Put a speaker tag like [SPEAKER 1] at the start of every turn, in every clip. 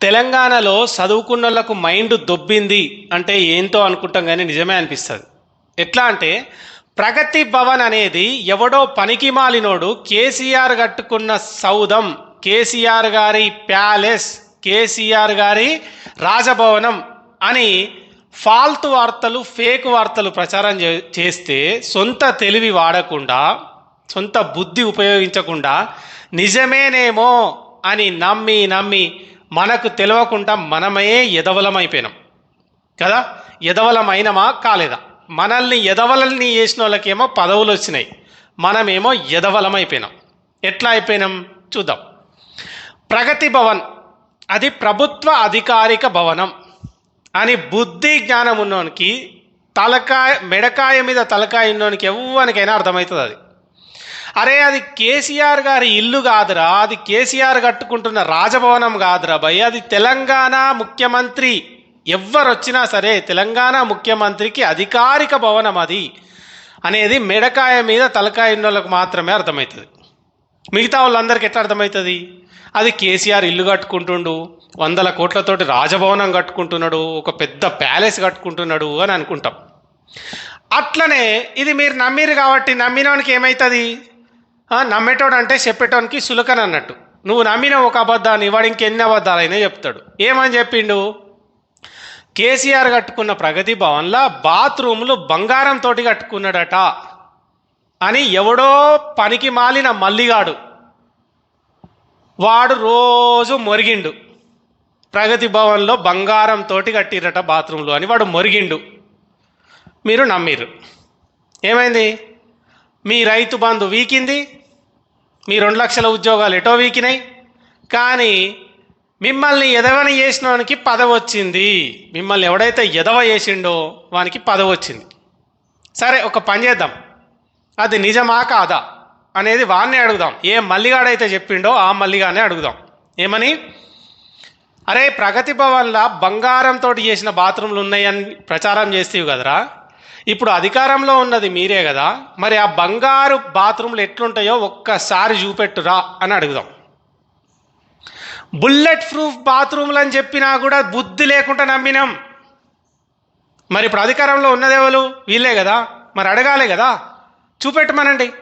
[SPEAKER 1] తెలంగాణలో చదువుకున్న వాళ్ళకు మైండ్ దొబ్బింది అంటే ఏంటో అనుకుంటాం కానీ నిజమే అనిపిస్తుంది. ఎట్లా అంటే ప్రగతి భవన్ అనేది ఎవడో పనికి మాలినోడు కేసీఆర్ కట్టుకున్న సౌధం కేసీఆర్ గారి ప్యాలెస్ కేసీఆర్ గారి రాజభవనం అని ఫాల్తు వార్తలు ఫేక్ వార్తలు ప్రచారం చే- చేస్తే సొంత తెలివి వాడకుండా సొంత బుద్ధి ఉపయోగించకుండా నిజమేనేమో అని నమ్మి నమ్మి మనకు తెలియకుండా మనమే ఎదవలమైపోయినాం కదా? ఎదవలమైనమా కాలేదా? మనల్ని ఎదవలని చేసిన వాళ్ళకేమో పదవులు వచ్చినాయి. మనమేమో ఎదవలమైపోయినాం ఎట్లా అయిపోయినాం? చూద్దాం. ప్రగతి భవన్. అది ప్రభుత్వ అధికారిక భవనం. అని బుద్ధి జ్ఞానం ఉన్నోనికి తలకాయ మెడకాయ మీద తలకాయ ఉన్నోనికి ఎవ్వనికైనా అర్థమవుతుంది అది. అరే అది కేసీఆర్ గారి ఇల్లు కాదురా. అది కేసీఆర్ కట్టుకుంటున్న రాజభవనం కాదురా భయ్ అది తెలంగాణ ముఖ్యమంత్రి ఎవ్వరొచ్చినా సరే తెలంగాణ ముఖ్యమంత్రికి అధికారిక భవనం అది అనేది మెడకాయ మీద తలకాయ ఉన్న మాత్రమే అర్థమవుతుంది మిగతా వాళ్ళందరికీ ఎట్లా అర్థమవుతుంది అది కేసీఆర్ ఇల్లు కట్టుకుంటుండు వందల కోట్లతోటి రాజభవనం కట్టుకుంటున్నాడు ఒక పెద్ద ప్యాలెస్ కట్టుకుంటున్నాడు అని అనుకుంటాం. అట్లనే ఇది మీరు నమ్మిరు కాబట్టి నమ్మినోనికి ఏమవుతుంది నమ్మేటోడు అంటే చెప్పేటోనికి సులకన అన్నట్టు. నువ్వు నమ్మిన ఒక అబద్ధాన్ని వాడు ఇంకెన్ని అబద్ధాలైనా చెప్తాడు. ఏమని చెప్పిండు? కేసీఆర్ కట్టుకున్న ప్రగతి భవన్లో బాత్రూములు బంగారంతో కట్టుకున్నాడట అని ఎవడో పనికి మాలిన మల్లిగాడు. వాడు రోజు మొరిగిండు. ప్రగతి భవన్లో బంగారంతో కట్టిరట బాత్రూంలో అని వాడు మొరిగిండు. మీరు నమ్మిరు ఏమైంది? మీ రైతు బంధు వీకింది? మీ రెండు లక్షల ఉద్యోగాలు ఎటో వీకినాయి. కానీ మిమ్మల్ని ఎదవని చేసినవానికి పదవి వచ్చింది. మిమ్మల్ని ఎవడైతే ఎదవ చేసిండో వానికి పదవి వచ్చింది. సరే ఒక పని చేద్దాం. అది నిజమా కాదా అనేది వాడిని అడుగుదాం. ఏ మల్లిగాడైతే చెప్పిండో ఆ మల్లిగానే అడుగుదాం. ఏమని? అరే ప్రగతి భవన్లా బంగారంతో చేసిన బాత్రూమ్లు ఉన్నాయని ప్రచారం చేస్తేవి కదరా. ఇప్పుడు అధికారంలో ఉన్నది మీరే కదా. మరి ఆ బంగారు బాత్రూమ్లు ఎట్లుంటాయో ఒక్కసారి చూపెట్టురా అని అడుగుదాం. బుల్లెట్ ప్రూఫ్ బాత్రూమ్లు అని చెప్పినా కూడా బుద్ధి లేకుండా నమ్మినాం. మరి ఇప్పుడు అధికారంలో ఉన్నదేవలు వీళ్ళే కదా. మరి అడగాలి కదా. చూపెట్టమనండి.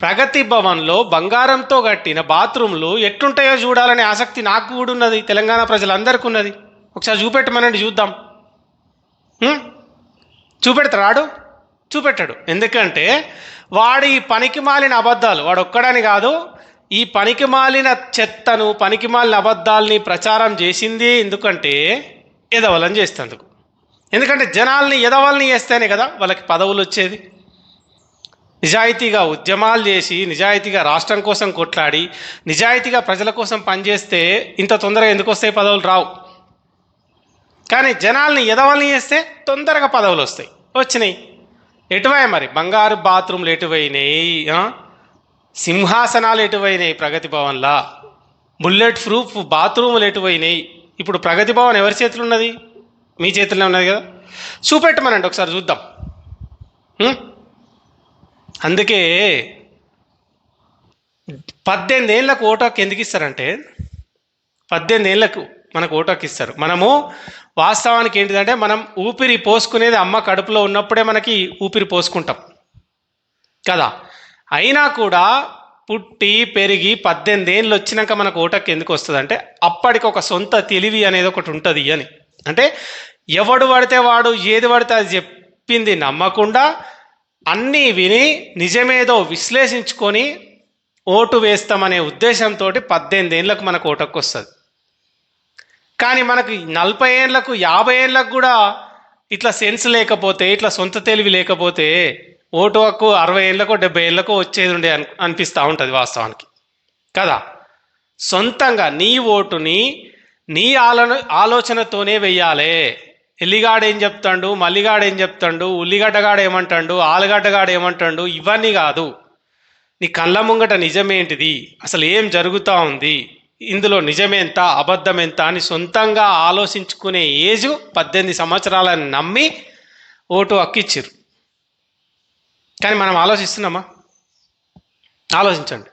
[SPEAKER 1] ప్రగతి భవన్లో బంగారంతో కట్టిన బాత్రూమ్లు ఎట్లుంటాయో చూడాలనే ఆసక్తి నాకు కూడా ఉన్నది. తెలంగాణ ప్రజలందరికీ ఉన్నది. ఒకసారి చూపెట్టమనండి చూద్దాం. చూపెడతాడు చూపెట్టాడు. ఎందుకంటే వాడు ఈ పనికి మాలిన అబద్ధాలు వాడు ఒక్కడని కాదు ఈ పనికి మాలిన చెత్తను పనికి మాలిన అబద్ధాలని ప్రచారం చేసింది ఎందుకంటే ఎదవలని చేస్తేందుకు ఎందుకంటే జనాల్ని ఎదవలని చేస్తేనే కదా వాళ్ళకి పదవులు వచ్చేది. నిజాయితీగా ఉద్యమాలు చేసి నిజాయితీగా రాష్ట్రం కోసం కొట్లాడి నిజాయితీగా ప్రజల కోసం పనిచేస్తే ఇంత తొందరగా ఎందుకు వస్తాయి పదవులు రావు? కానీ జనాల్ని ఎదవల్ని చేస్తే తొందరగా పదవులు వస్తాయి. వచ్చినాయి. ఎటువై మరి? బంగారు బాత్రూమ్లు ఎటువైనాయి? సింహాసనాలు ఎటువైనాయి ప్రగతి భవన్లా? Bullet proof బాత్రూములు ఎటువైనాయి? ఇప్పుడు ప్రగతి భవన్ ఎవరి చేతిలో ఉన్నది? మీ చేతిలో ఉన్నది కదా? చూపెట్టమనండి ఒకసారి చూద్దాం. అందుకే పద్దెనిమిది ఏళ్ళకు ఓటాకు ఎందుకు ఇస్తారంటే పద్దెనిమిది ఏళ్ళకు మనకు ఓటాకు ఇస్తారు మనము వాస్తవానికి ఏంటిదంటే మనం ఊపిరి పోసుకునేది అమ్మ కడుపులో ఉన్నప్పుడే మనకి ఊపిరి పోసుకుంటాం. కదా? అయినా కూడా పుట్టి పెరిగి పద్దెనిమిది ఏళ్ళు వచ్చినాక మనకు ఓటకి ఎందుకు వస్తుంది అంటే అప్పటికి ఒక సొంత తెలివి అనేది ఒకటి ఉంటుంది అని. అంటే ఎవడు పడితే వాడు ఏది పడితే అది చెప్పింది నమ్మకుండా అన్నీ విని నిజమేదో విశ్లేషించుకొని ఓటు వేస్తామనే ఉద్దేశంతో పద్దెనిమిది ఏళ్ళకు మనకు ఓటకు వస్తుంది. కానీ మనకు నలభై ఏళ్ళకు యాభై ఏళ్ళకు కూడా ఇట్లా సెన్స్ లేకపోతే ఇట్లా సొంత తెలివి లేకపోతే ఓటు హక్కు అరవై ఏళ్ళకో డెబ్బై ఏళ్ళకో వచ్చేది ఉండే అని అనిపిస్తూ ఉంటుంది వాస్తవానికి. కదా? సొంతంగా నీ ఓటుని నీ ఆలో ఆలోచనతోనే వెయ్యాలి. ఎల్లిగాడు ఏం చెప్తాడు మల్లిగాడు ఏం చెప్తాడు ఉల్లిగడ్డగాడు ఏమంటాడు ఆలుగడ్డగాడు ఏమంటాడు ఇవన్నీ కాదు. నీ కళ్ళ ముంగట నిజమేంటిది? అసలు ఏం జరుగుతూ ఉంది? ఇందులో నిజమెంత అబద్ధం ఎంత అని సొంతంగా ఆలోచించుకునే ఏజ్ పద్దెనిమిది సంవత్సరాలని నమ్మి ఓటు హక్కిచ్చారు కానీ మనం ఆలోచిస్తున్నామా? ఆలోచించండి.